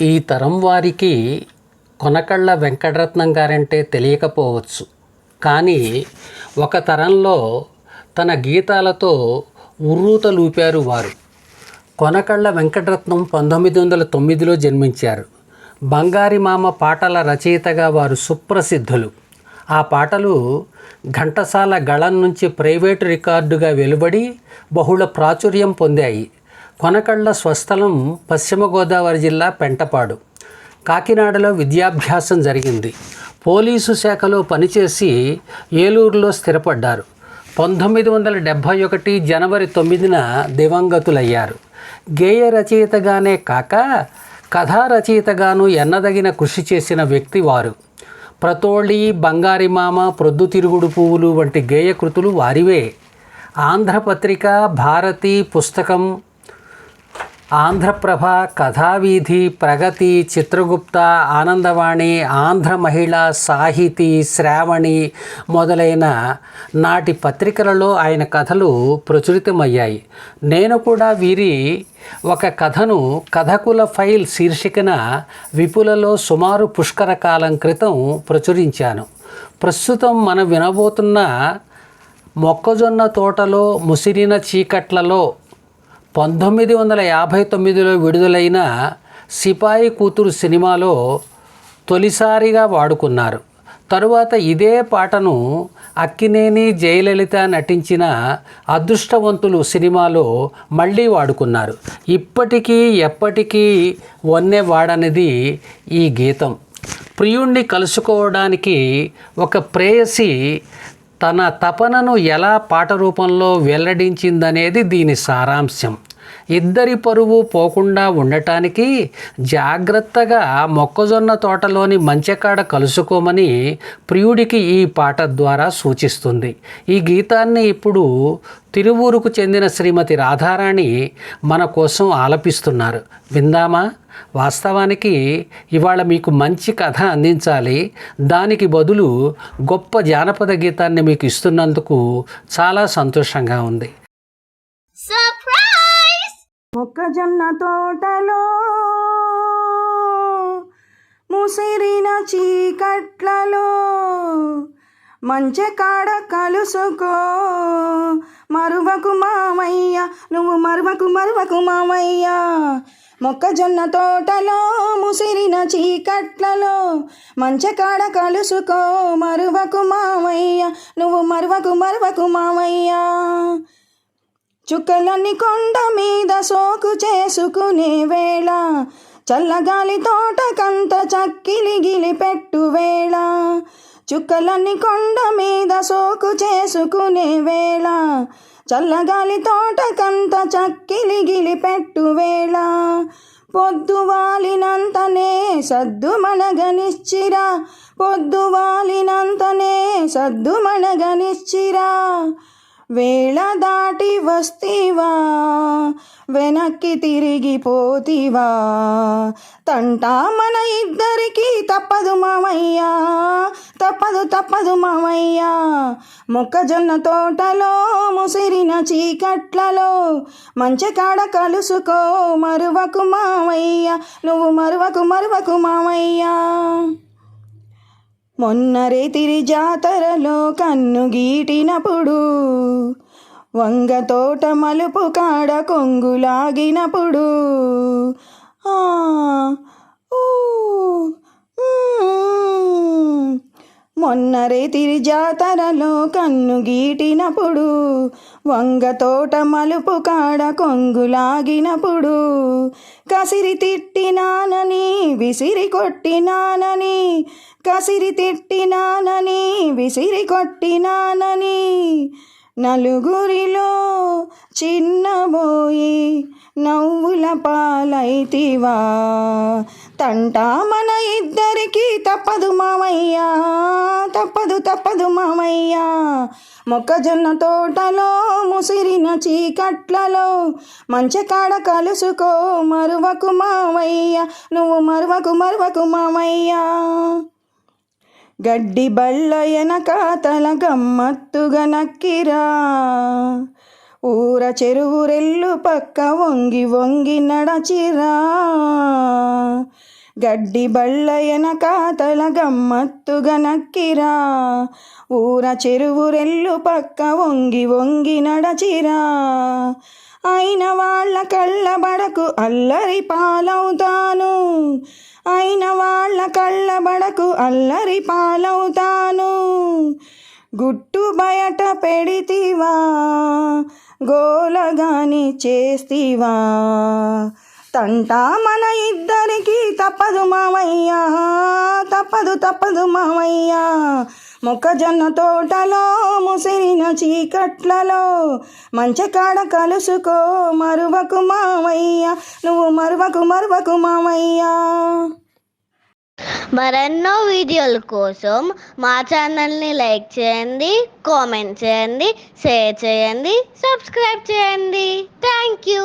ఈ తరం వారికి కొనకళ్ళ వెంకటరత్నం గారంటే తెలియకపోవచ్చు. కానీ ఒక తరంలో తన గీతాలతో ఉర్రూతలూపారు వారు. కొనకళ్ళ వెంకటరత్నం పంతొమ్మిది వందల తొమ్మిదిలో జన్మించారు. బంగారి మామ పాటల రచయితగా వారు సుప్రసిద్ధులు. ఆ పాటలు ఘంటసాల గళం నుంచి ప్రైవేటు రికార్డుగా వెలువడి బహుళ ప్రాచుర్యం పొందాయి. కొనకళ్ళ స్వస్థలం పశ్చిమ గోదావరి జిల్లా పెంటపాడు. కాకినాడలో విద్యాభ్యాసం జరిగింది. పోలీసు శాఖలో పనిచేసి ఏలూరులో స్థిరపడ్డారు. పంతొమ్మిది వందల డెబ్భై ఒకటి జనవరి తొమ్మిదిన దివంగతులయ్యారు. గేయ రచయితగానే కాక కథా రచయితగాను ఎన్నదగిన కృషి చేసిన వ్యక్తి వారు. ప్రతోళి బంగారిమామ ప్రొద్దు ప్రొద్దుతిరుగుడు పువ్వులు వంటి గేయకృతులు వారివే. ఆంధ్రపత్రిక భారతి పుస్తకం ఆంధ్రప్రభ కథావీధి ప్రగతి చిత్రగుప్త ఆనందవాణి ఆంధ్ర మహిళ సాహితీ శ్రావణి మొదలైన నాటి పత్రికలలో ఆయన కథలు ప్రచురితమయ్యాయి. నేను కూడా వీరి ఒక కథను కథకుల ఫైల్ శీర్షికన విపులలో సుమారు పుష్కర కాలం క్రితం ప్రచురించాను. ప్రస్తుతం మనం వినబోతున్న మొక్కజొన్న తోటలో ముసిరిన చీకట్లలో పంతొమ్మిది వందల యాభై తొమ్మిదిలో విడుదలైన సిపాయి కూతురు సినిమాలో తొలిసారిగా వాడుకున్నారు. తరువాత ఇదే పాటను అక్కినేని జయలలిత నటించిన అదృష్టవంతులు సినిమాలో మళ్ళీ వాడుకున్నారు. ఇప్పటికీ ఎప్పటికీ వన్నె వాడనిది ఈ గీతం. ప్రియుణ్ణి కలుసుకోవడానికి ఒక ప్రేయసి తన తపనను ఎలా పాట రూపంలో వెల్లడించిందనేది దీని సారాంశం. ఇద్దరి పరువు పోకుండా ఉండటానికి జాగ్రత్తగా మొక్కజొన్న తోటలోని మంచెకాడ కలుసుకోమని ప్రియుడికి ఈ పాట ద్వారా సూచిస్తుంది. ఈ గీతాన్ని ఇప్పుడు తిరువూరుకు చెందిన శ్రీమతి రాధారాణి మన కోసం ఆలపిస్తున్నారు. విందామా? వాస్తవానికి ఇవాళ మీకు మంచి కథ అందించాలి. దానికి బదులు గొప్ప జానపద గీతాన్ని మీకు ఇస్తున్నందుకు చాలా సంతోషంగా ఉంది. మొక్కజొన్న తోటలో ముసిరిన చీకట్లలో మంచి కాడ కలుసుకో. మరువకు మామయ్య నువ్వు మరువకు మరువకు మామయ్య. మొక్కజొన్న తోటలో ముసిరిన చీకట్లలో మంచి కాడ కలుసుకో. మరువకు మామయ్య నువ్వు మరువకు మరువకు మామయ్య. చుక్కలన్నీ కొండ మీద సోకు చేసుకునే వేళ చల్లగాలి తోటకంత చక్కిలిగిలి పెట్టు వేళ చుక్కలన్నీ కొండ మీద సోకు చేసుకునే వేళ చల్లగాలి తోటకంత చక్కిలిగిలి పెట్టు వేళ. పొద్దు వాలినంతనే సద్దు మనగనిచ్చిరా పొద్దు వాలినంతనే సద్దు మనగనిచ్చిరా వేళ దాటి వస్తీవా వెనక్కి తిరిగిపోతీవా తంటా మన ఇద్దరికి తప్పదు మామయ్యా తప్పదు తప్పదు మామయ్యా. మొక్కజొన్న తోటలో ముసిరిన చీకట్లలో మంచి కాడ కలుసుకో మరువకు మామయ్య. నువ్వు మరువకు మరువకు మామయ్యా. మొన్న రేతిరి జాతరలో కన్ను గీటినప్పుడు వంగ తోట మలుపు కాడ కొంగులాగినప్పుడు ఆ, ఊ, మొన్న రేతిరి జాతరలో కన్ను గీటినప్పుడు వంగ తోట మలుపు కాడ కొంగులాగినప్పుడు కసిరి తిట్టినానని విసిరి కొట్టినానని కసిరి తిట్టినానని విసిరి కొట్టినానని నలుగురిలో చిన్నబోయి నవ్వుల పాలైతివా. తంటా మన ఇద్దరికి తప్పదు మామయ్యా తప్పదు తప్పదు మామయ్యా. మొక్కజొన్న తోటలో ముసిరిన చీకట్లలో మంచి కాడ కలుసుకో మరువకు మామయ్య నువ్వు మరువకు మరువకు మామయ్యా గడ్డి బళ్ళ వెనక తల గమ్మత్తుగా నక్కిరా. ఊర చెరువు రెల్లు పక్క వంగి వంగి నడచిరా. గడ్డి బళ్ళ ఎనకాతల గమ్మత్తుగా నక్కిరా. ఊర చెరువు రెల్లు పక్క వంగి వంగి నడచిరా. అయిన వాళ్ళ కళ్ళబడకు అల్లరి పాలవుతాను. అయిన వాళ్ళ కళ్ళబడకు అల్లరి పాలవుతాను. గుట్టు బయట పెడితివా గోలగాని చేస్తివా. తంటా మన ఇద్దరికి తప్పదు మామయ్యా తప్పదు తప్పదు మామయ్యా మొక్కజొన్న తోటలో ముసిరిన చీకట్లలో. మంచకాడ కలుసుకో మరువకు మామయ్య నువ్వు మరువకు మరువకు మామయ్యా మరెన్నో వీడియోల కోసం మా ఛానల్ని లైక్ చేయండి కామెంట్ చేయండి షేర్ చేయండి సబ్స్క్రైబ్ చేయండి. Thank you.